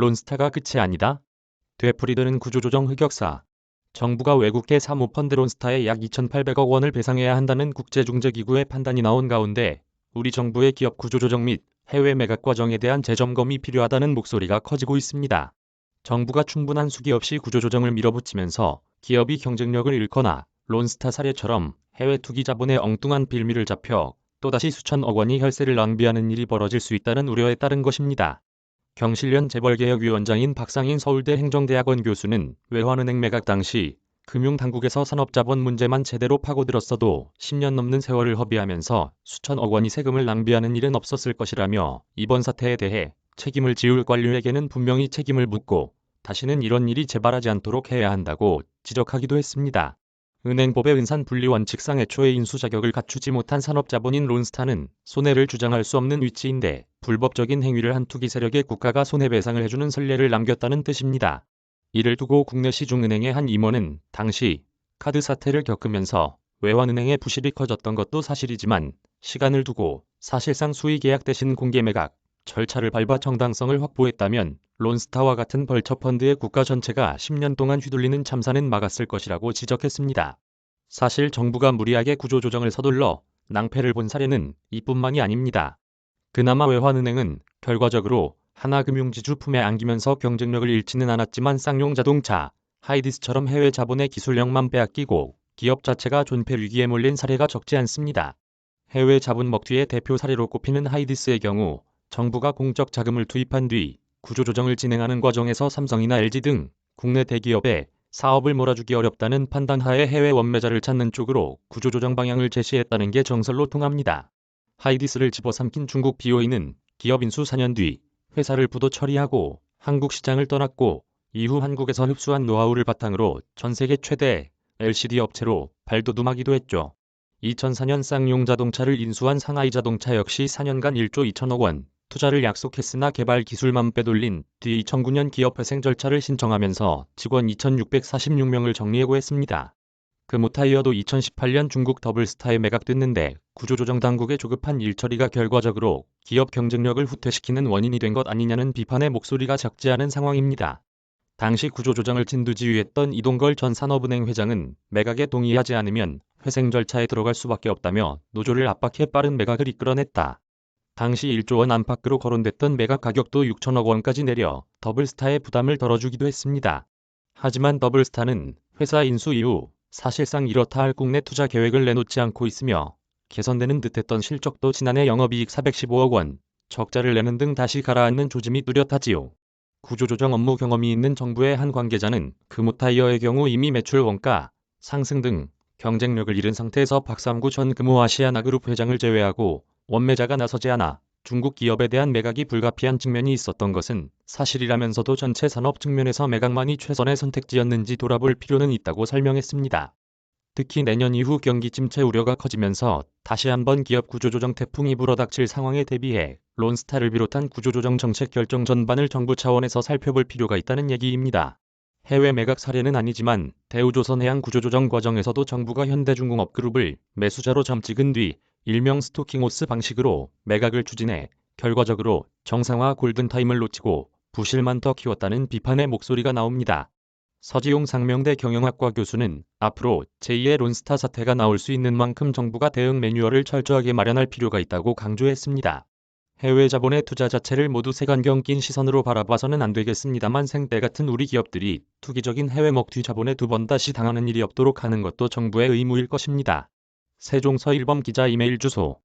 론스타가 끝이 아니다. 되풀이되는 구조조정 흑역사. 정부가 외국계 사모펀드 론스타에 약 2,800억 원을 배상해야 한다는 국제중재기구의 판단이 나온 가운데 우리 정부의 기업 구조조정 및 해외 매각 과정에 대한 재점검이 필요하다는 목소리가 커지고 있습니다. 정부가 충분한 수기 없이 구조조정을 밀어붙이면서 기업이 경쟁력을 잃거나 론스타 사례처럼 해외 투기 자본의 엉뚱한 빌미를 잡혀 또다시 수천억 원이 혈세를 낭비하는 일이 벌어질 수 있다는 우려에 따른 것입니다. 경실련 재벌개혁위원장인 박상인 서울대 행정대학원 교수는 외환은행 매각 당시 금융당국에서 산업자본 문제만 제대로 파고들었어도 10년 넘는 세월을 허비하면서 수천억 원이 세금을 낭비하는 일은 없었을 것이라며 이번 사태에 대해 책임을 지울 관료에게는 분명히 책임을 묻고 다시는 이런 일이 재발하지 않도록 해야 한다고 지적하기도 했습니다. 은행법의 은산 분리 원칙상 애초에 인수 자격을 갖추지 못한 산업자본인 론스타는 손해를 주장할 수 없는 위치인데 불법적인 행위를 한 투기 세력에 국가가 손해배상을 해주는 선례를 남겼다는 뜻입니다. 이를 두고 국내 시중은행의 한 임원은 당시 카드 사태를 겪으면서 외환은행의 부실이 커졌던 것도 사실이지만 시간을 두고 사실상 수의 계약 대신 공개 매각 절차를 밟아 정당성을 확보했다면 론스타와 같은 벌처펀드의 국가 전체가 10년 동안 휘둘리는 참사는 막았을 것이라고 지적했습니다. 사실 정부가 무리하게 구조조정을 서둘러 낭패를 본 사례는 이뿐만이 아닙니다. 그나마 외환은행은 결과적으로 하나금융지주 품에 안기면서 경쟁력을 잃지는 않았지만 쌍용 자동차, 하이디스처럼 해외 자본의 기술력만 빼앗기고 기업 자체가 존폐 위기에 몰린 사례가 적지 않습니다. 해외 자본 먹튀의 대표 사례로 꼽히는 하이디스의 경우 정부가 공적 자금을 투입한 뒤 구조조정을 진행하는 과정에서 삼성이나 LG 등 국내 대기업에 사업을 몰아주기 어렵다는 판단하에 해외 원매자를 찾는 쪽으로 구조조정 방향을 제시했다는 게 정설로 통합니다. 하이디스를 집어삼킨 중국 BOE는 기업 인수 4년 뒤 회사를 부도 처리하고 한국 시장을 떠났고 이후 한국에서 흡수한 노하우를 바탕으로 전 세계 최대 LCD 업체로 발돋움하기도 했죠. 2004년 쌍용 자동차를 인수한 상하이 자동차 역시 4년간 1조 2천억 원 투자를 약속했으나 개발 기술만 빼돌린 뒤 2009년 기업 회생 절차를 신청하면서 직원 2,646명을 정리해고했습니다. 금호타이어도 2018년 중국 더블스타에 매각됐는데 구조조정 당국의 조급한 일처리가 결과적으로 기업 경쟁력을 후퇴시키는 원인이 된 것 아니냐는 비판의 목소리가 적지 않은 상황입니다. 당시 구조조정을 진두지휘했던 이동걸 전 산업은행 회장은 매각에 동의하지 않으면 회생 절차에 들어갈 수밖에 없다며 노조를 압박해 빠른 매각을 이끌어냈다. 당시 1조 원 안팎으로 거론됐던 매각 가격도 6천억 원까지 내려 더블스타의 부담을 덜어주기도 했습니다. 하지만 더블스타는 회사 인수 이후 사실상 이렇다 할 국내 투자 계획을 내놓지 않고 있으며 개선되는 듯했던 실적도 지난해 영업이익 415억 원, 적자를 내는 등 다시 가라앉는 조짐이 뚜렷하지요. 구조조정 업무 경험이 있는 정부의 한 관계자는 금호타이어의 경우 이미 매출 원가, 상승 등 경쟁력을 잃은 상태에서 박삼구 전 금호아시아나그룹 회장을 제외하고 원매자가 나서지 않아 중국 기업에 대한 매각이 불가피한 측면이 있었던 것은 사실이라면서도 전체 산업 측면에서 매각만이 최선의 선택지였는지 돌아볼 필요는 있다고 설명했습니다. 특히 내년 이후 경기 침체 우려가 커지면서 다시 한번 기업 구조조정 태풍이 불어닥칠 상황에 대비해 론스타를 비롯한 구조조정 정책 결정 전반을 정부 차원에서 살펴볼 필요가 있다는 얘기입니다. 해외 매각 사례는 아니지만 대우조선해양 구조조정 과정에서도 정부가 현대중공업그룹을 매수자로 점찍은 뒤 일명 스토킹호스 방식으로 매각을 추진해 결과적으로 정상화 골든타임을 놓치고 부실만 더 키웠다는 비판의 목소리가 나옵니다. 서지용 상명대 경영학과 교수는 앞으로 제2의 론스타 사태가 나올 수 있는 만큼 정부가 대응 매뉴얼을 철저하게 마련할 필요가 있다고 강조했습니다. 해외 자본의 투자 자체를 모두 색안경 낀 시선으로 바라봐서는 안 되겠습니다만 생때 같은 우리 기업들이 투기적인 해외 먹튀 자본에 두 번 다시 당하는 일이 없도록 하는 것도 정부의 의무일 것입니다. 세종서 1범 기자 이메일 주소